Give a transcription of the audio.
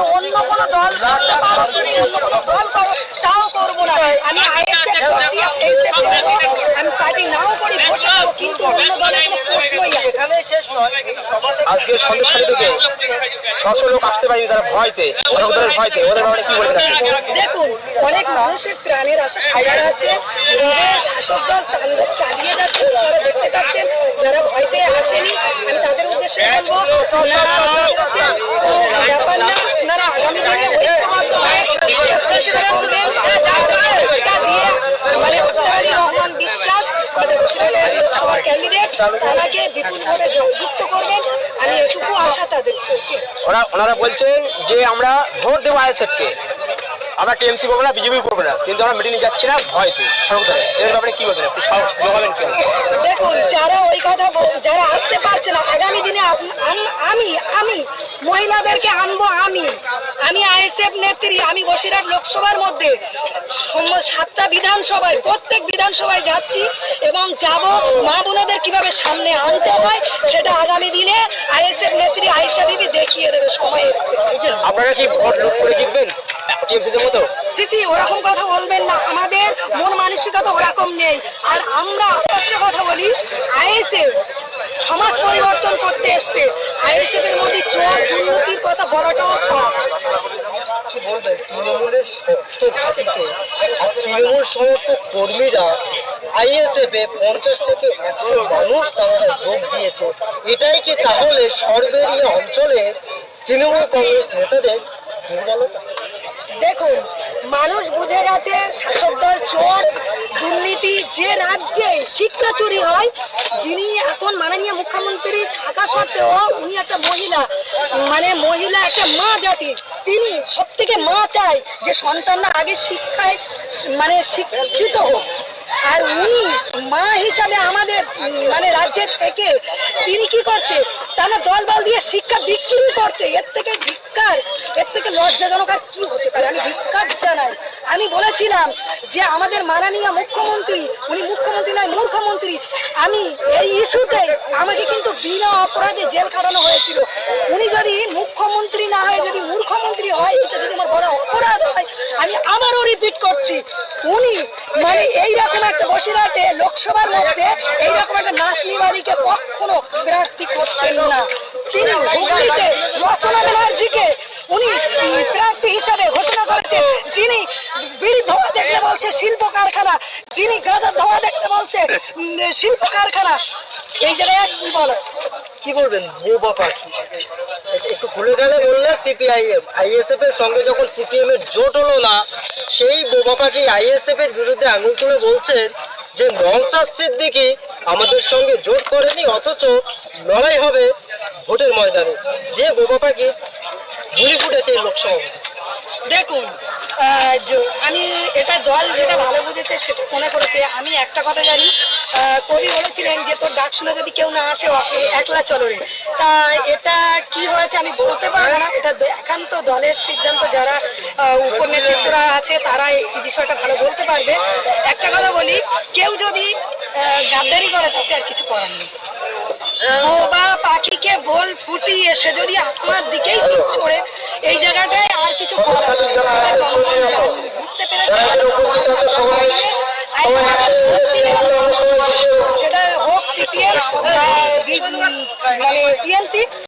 যে অন্য কোনো দল করতে পারো তুমি অন্য কোনো দল করো তাও করব না। আমি আইএসএফ করছি আইএসএফ করব আমি পার্টি নাও করি বসে কিন্তু অন্য দলের কোনো প্রশ্নই এখানে শেষ নয় এই সভা থেকে আজকে সন্দেশখালী থেকে ছশো লোক আসতে পারেনি তারা ভয়তে অনেক দলের ভয়তে ওদের ব্যাপারে কি বলতে দেখুন অনেক মানুষের প্রাণের আশা সবার আছে। যেভাবে শাসক দল তাণ্ডব চালিয়ে যাচ্ছে আপনারা দেখতে পাচ্ছেন যারা ভয়তে আসেনি আমি তাদের উদ্দেশ্যে বলব ওনারা আসতে পেরেছেন কোনো ব্যাপার না আপনারা আগামী দিনে ঐক্যবদ্ধ হয়ে আসার চেষ্টা করবেন মানে আখতার রহমান বিশ্বাস আমাদের বসিরহাটের লোকসভার ক্যান্ডিডেট তারাকে বিপুলভাবে জয়যুক্ত করবেন। আমি এটুকু আশা তাদের ওরা ওনারা বলছেন যে আমরা ভোট দেবো আইএসএফ কে আমরা টিএমসি করব না বিজেপি করব না। কিন্তু আমরা মিটিং যাচ্ছি না ভয়তে এর ব্যাপারে কি বলবেন আপনি? যোগাবেন কেন দেখুন যারা ওই কথা যারা আসতে পারছে না আগামী দিনে আমি আমি মহিলাদেরকে আনব আমি। আমি আইএসএফ নেত্রী আমি বসিরহাট লোকসভার মধ্যে সাতটা বিধানসভায় প্রত্যেক বিধানসভায় যাচ্ছি এবং যাব মা বোনেদের কীভাবে সামনে আনতে হয় সেটা আগামী দিনে আইএসএফ নেত্রী আয়েশা বিবি দেখিয়ে দেবে সময়ের আপনারা কি ভোট লুট করে জিতবেন? সিসি ওরকম কথা বলবেন না। আমাদের মন মানসিকতা ওরকম নেই। আর আমরা আরও একটা কথা বলি আইএসএফ সমাজ পরিবর্তন করতে এসছে। আইএসএফ এর মধ্যে চোর দুর্নীতির কথা বলাটাও পাপ কি বলবেন তৃণমূলের শক্ত ঘাটিতে আর তৃণমূল সমর্থক কর্মীরা আইএসএফ এ পঞ্চাশ থেকে একশো মানুষ তারা যোগ দিয়েছে। এটাই কি তাহলে সর্বেরীয় অঞ্চলে তৃণমূল কংগ্রেস নেতাদের দুর্বলতা? দেখুন, মানুষ বুঝে গেছে, শাসক দল চোর যে রাজ্যে শিক্ষা চুরি হয়, যিনি এখন মাননীয় মুখ্যমন্ত্রী থাকা সত্ত্বেও উনি একটা মহিলা। মানে মহিলা একটা মা জাতি। তিনি সব থেকে মা চায় যে সন্তানরা আগে শিক্ষায় মানে শিক্ষিত হোক। আর উনি মা হিসাবে আমাদের মানে রাজ্যের থেকে তিনি কি করছে? তারা দল বল দিয়ে শিক্ষা বিক্রি করছে। এর থেকে ধিক্কার, এর থেকে লজ্জাজনক আর কি হতে পারে? আমি ধিক্কার জানাই। আমি বলেছিলাম যে আমাদের মাননীয় মুখ্যমন্ত্রী, উনি মুখ্যমন্ত্রী নয়, মূর্খমন্ত্রী। আমি এই ইস্যুতে আমাকে কিন্তু বিনা অপরাধে জেল খাটানো হয়েছিল। উনি যদি মুখ্যমন্ত্রী না হয়, যদি মূর্খমন্ত্রী হয়, এটা যদি আমার বড় অপরাধ হয়, আমি আবারও রিপিট করছি। উনি মানে এইরকম একটা বসিরহাটে লোকসভার মধ্যে এইরকম একটা নাসনিবাদীকে কখনো প্রার্থী করতেন না। তিনি হুগলিতে রচনা ব্যানার্জিকে উনি উম, প্রার্থী হিসাবে ঘোষণা করেছেন যিনি বিড়ি ধোয়া দেখলে বলছে শিল্প কারখানা যিনি গাঁজা ধোয়া দেখলে বলছে শিল্প কারখানা। এই জায়গায় কি বলো? কি বলবেন? বোবা পাখি একটু ভুলে গেলে বললে সিপিআইএম আইএসএফ এর সঙ্গে যখন সিপিএম এর জোট হলো না, সেই বোবা পাখি আইএসএফ এর বিরুদ্ধে আঙুল তুলে বলছেন যে নওসাদ সিদ্দিকি আমাদের সঙ্গে জোট করেনি, অথচ লড়াই হবে ভোটের ময়দানে। যে বোবা পাখি গুলি ফুটেছে লোকসভা। দেখুন আমি এটা দল যেটা ভালো বুঝেছে সেটা মনে করেছে। আমি একটা কথা জানি কবি বলেছিলেন যে, তোর ডাক শুনে যদি কেউ না আসে একলা চলো রে তা এটা কি হয়েছে আমি বলতে পারব না। এটা একান্ত দলের সিদ্ধান্ত যারা উপনেতৃত্বরা আছে, তারা এই বিষয়টা ভালো বলতে পারবে। একটা কথা বলি, কেউ যদি গাদ্দারি করে, তাতে আর কিছু করার নেই। বোবা পাখিকে বল ফুটিয়ে সে যদি আপনার দিকেই তীর ছড়ে, এই জায়গাটায় আর কিছু বুঝতে পেরেছে সেটা হোক সিপিএম মানে টিএমসি।